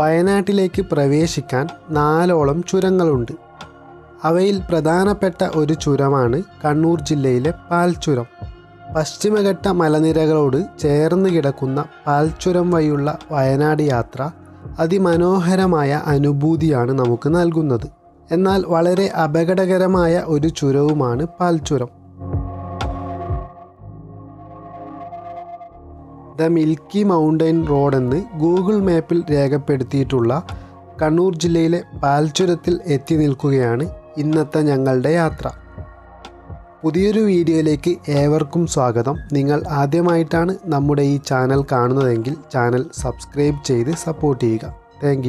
വയനാട്ടിലേക്ക് പ്രവേശിക്കാൻ നാലോളം ചുരങ്ങളുണ്ട്. അവയിൽ പ്രധാനപ്പെട്ട ഒരു ചുരമാണ് കണ്ണൂർ ജില്ലയിലെ പാൽച്ചുരം. പശ്ചിമഘട്ട മലനിരകളോട് ചേർന്ന് കിടക്കുന്ന പാൽച്ചുരം വഴിയുള്ള വയനാട് യാത്ര അതിമനോഹരമായ അനുഭൂതിയാണ് നമുക്ക് നൽകുന്നത്. എന്നാൽ വളരെ അപകടകരമായ ഒരു ചുരവുമാണ് Palchuram. The milky mountain road എന്ന് ഗൂഗിൾ മാപ്പിൽ രേഖപ്പെടുത്തിയിട്ടുള്ള കണ്ണൂർ ജില്ലയിലെ പാൽച്ചുരത്തിൽ എത്തി നിൽക്കുകയാണ് ഇന്നത്തെ ഞങ്ങളുടെ യാത്ര. പുതിയൊരു വീഡിയോയിലേക്ക് ഏവർക്കും സ്വാഗതം. നിങ്ങൾ ആദ്യമായിട്ടാണ് നമ്മുടെ ഈ ചാനൽ കാണുന്നതെങ്കിൽ ചാനൽ സബ്സ്ക്രൈബ് ചെയ്ത് സപ്പോർട്ട് ചെയ്യുക. താങ്ക്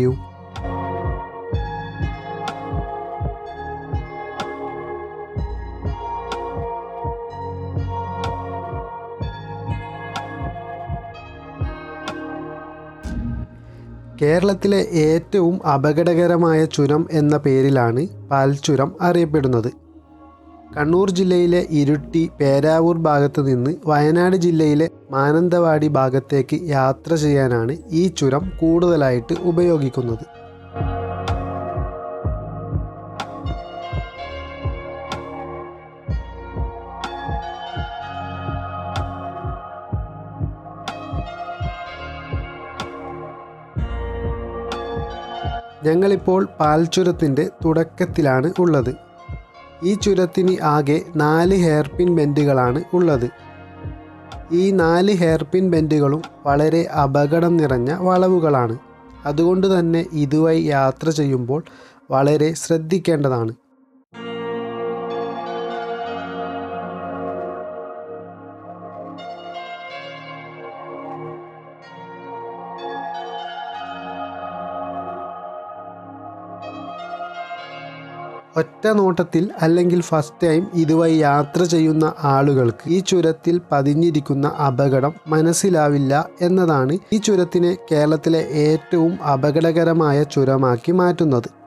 കേരളത്തിലെ ഏറ്റവും അപകടകരമായ ചുരം എന്ന പേരിലാണ് പാൽചുരം അറിയപ്പെടുന്നത്. കണ്ണൂർ ജില്ലയിലെ ഇരുട്ടി പേരാവൂർ ഭാഗത്ത് നിന്ന് വയനാട് ജില്ലയിലെ മാനന്തവാടി ഭാഗത്തേക്ക് യാത്ര ചെയ്യാനാണ് ഈ ചുരം കൂടുതലായിട്ട് ഉപയോഗിക്കുന്നത്. ഞങ്ങളിപ്പോൾ പാൽച്ചുരത്തിന്റെ തുടക്കത്തിലാണ് ഉള്ളത്. ഈ ചുരത്തിന് ആകെ നാല് ഹെയർപിൻ ബെൻഡുകളാണ് ഉള്ളത്. ഈ നാല് ഹെയർപിൻ ബെൻഡുകളും വളരെ അപകടം നിറഞ്ഞ വളവുകളാണ്. അതുകൊണ്ട് തന്നെ ഇതുവഴി യാത്ര ചെയ്യുമ്പോൾ വളരെ ശ്രദ്ധിക്കേണ്ടതാണ്. ഒറ്റ നോട്ടത്തിൽ അല്ലെങ്കിൽ ഫസ്റ്റ് ടൈം ഇതുവഴി യാത്ര ചെയ്യുന്ന ആളുകൾക്ക് ഈ ചുരത്തിൽ പതിഞ്ഞിരിക്കുന്ന അപകടം മനസ്സിലാവില്ല എന്നതാണ് ഈ ചുരത്തിനെ കേരളത്തിലെ ഏറ്റവും അപകടകരമായ ചുരമാക്കി മാറ്റുന്നത്.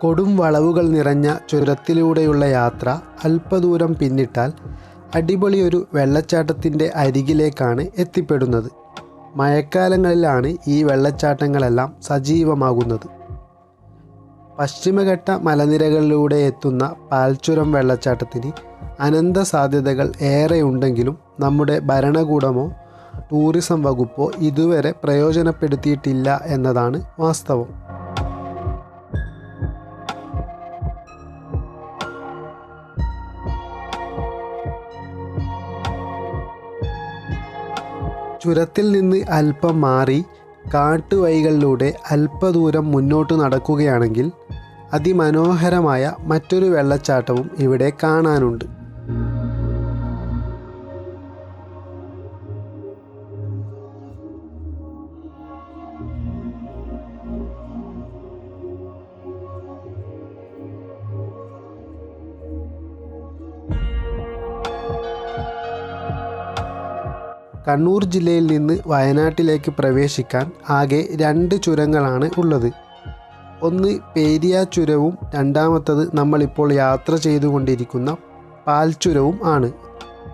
കൊടും വളവുകൾ നിറഞ്ഞ ചുരത്തിലൂടെയുള്ള യാത്ര അല്പദൂരം പിന്നിട്ടാൽ അടിപൊളിയൊരു വെള്ളച്ചാട്ടത്തിന്റെ അരികിലേക്കാണ് എത്തിപ്പെടുന്നത്. മഴക്കാലങ്ങളിലാണ് ഈ വെള്ളച്ചാട്ടങ്ങളെല്ലാം സജീവമാകുന്നത്. പശ്ചിമഘട്ട മലനിരകളിലൂടെ എത്തുന്ന പാൽച്ചുരം വെള്ളച്ചാട്ടത്തിന് അനന്ത സാധ്യതകൾ ഏറെയുണ്ടെങ്കിലും നമ്മുടെ ഭരണകൂടമോ ടൂറിസം വകുപ്പോ ഇതുവരെ പ്രയോജനപ്പെടുത്തിയിട്ടില്ല എന്നതാണ് വാസ്തവം. ചുരത്തിൽ നിന്ന് അല്പം മാറി കാട്ടുവഴികളിലൂടെ അല്പദൂരം മുന്നോട്ട് നടക്കുകയാണെങ്കിൽ അതിമനോഹരമായ മറ്റൊരു വെള്ളച്ചാട്ടവും ഇവിടെ കാണാനുണ്ട്. കണ്ണൂർ ജില്ലയിൽ നിന്ന് വയനാട്ടിലേക്ക് പ്രവേശിക്കാൻ ആകെ രണ്ട് ചുരങ്ങളാണ് ഉള്ളത്. ഒന്ന് പേരിയ ചുരവും രണ്ടാമത്തത് നമ്മളിപ്പോൾ യാത്ര ചെയ്തുകൊണ്ടിരിക്കുന്ന പാൽച്ചുരവും ആണ്.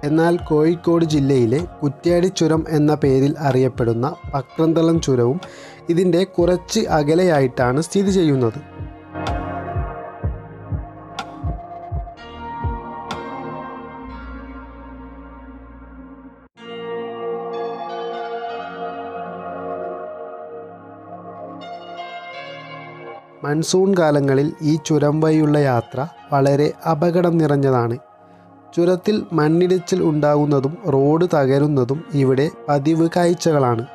എന്നാൽ കോഴിക്കോട് ജില്ലയിലെ കുറ്റ്യാടി ചുരം എന്ന പേരിൽ അറിയപ്പെടുന്ന പക്രന്തളം ചുരവും ഇതിന്റെ കുറച്ച് അകലെയായിട്ടാണ് സ്ഥിതി ചെയ്യുന്നത്. മൺസൂൺ കാലങ്ങളിൽ ഈ ചുരം വഴിയുള്ള യാത്ര വളരെ അപകടം നിറഞ്ഞതാണ്. ചുരത്തിൽ മണ്ണിടിച്ചിൽ ഉണ്ടാകുന്നതും റോഡ് തകരുന്നതും ഇവിടെ പതിവ് കാഴ്ചകളാണ്.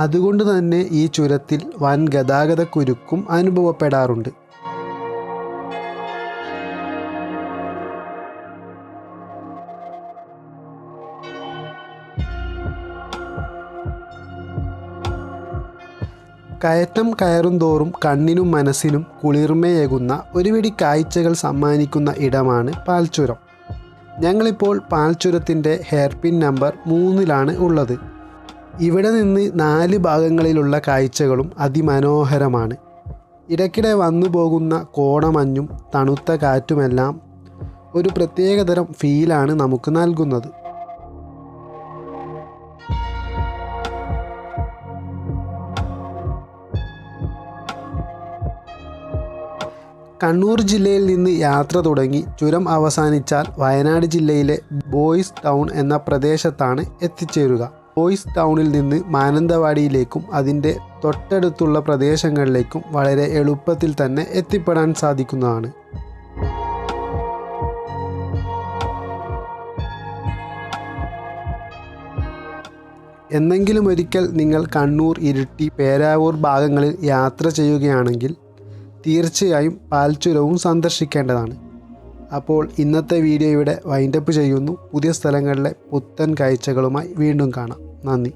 അതുകൊണ്ട് തന്നെ ഈ ചുരത്തിൽ വൻ ഗതാഗതക്കുരുക്കും അനുഭവപ്പെടാറുണ്ട്. കയറ്റം കയറും തോറും കണ്ണിനും മനസ്സിനും കുളിർമയേകുന്ന ഒരുപിടി കാഴ്ചകൾ സമ്മാനിക്കുന്ന ഇടമാണ് പാൽച്ചുരം. ഞങ്ങളിപ്പോൾ പാൽച്ചുരത്തിന്റെ ഹെയർപിൻ നമ്പർ മൂന്നിലാണ് ഉള്ളത്. ഇവിടെ നിന്ന് നാല് ഭാഗങ്ങളിലുള്ള കാഴ്ചകളും അതിമനോഹരമാണ്. ഇടയ്ക്കിടെ വന്നു പോകുന്ന കോടമഞ്ഞും തണുത്ത കാറ്റുമെല്ലാം ഒരു പ്രത്യേകതരം ഫീലാണ് നമുക്ക് നൽകുന്നത്. കണ്ണൂർ ജില്ലയിൽ നിന്ന് യാത്ര തുടങ്ങി ചുരം അവസാനിച്ചാൽ വയനാട് ജില്ലയിലെ ബോയ്സ് ടൗൺ എന്ന പ്രദേശത്താണ് എത്തിച്ചേരുക. ബോയ്സ് ടൗണിൽ നിന്ന് മാനന്തവാടിയിലേക്കും അതിന്റെ തൊട്ടടുത്തുള്ള പ്രദേശങ്ങളിലേക്കും വളരെ എളുപ്പത്തിൽ തന്നെ എത്തിപ്പെടാൻ സാധിക്കുന്നതാണ്. എന്നെങ്കിലും ഒരിക്കൽ നിങ്ങൾ കണ്ണൂർ ഇരിട്ടി പേരാവൂർ ഭാഗങ്ങളിൽ യാത്ര ചെയ്യുകയാണെങ്കിൽ തീർച്ചയായും പാൽച്ചുരവും സന്ദർശിക്കേണ്ടതാണ്. അപ്പോൾ ഇന്നത്തെ വീഡിയോ ഇവിടെ വൈൻഡപ്പ് ചെയ്യുന്നു. പുതിയ സ്ഥലങ്ങളിലെ പുത്തൻ കാഴ്ചകളുമായി വീണ്ടും കാണാം. നന്ദി.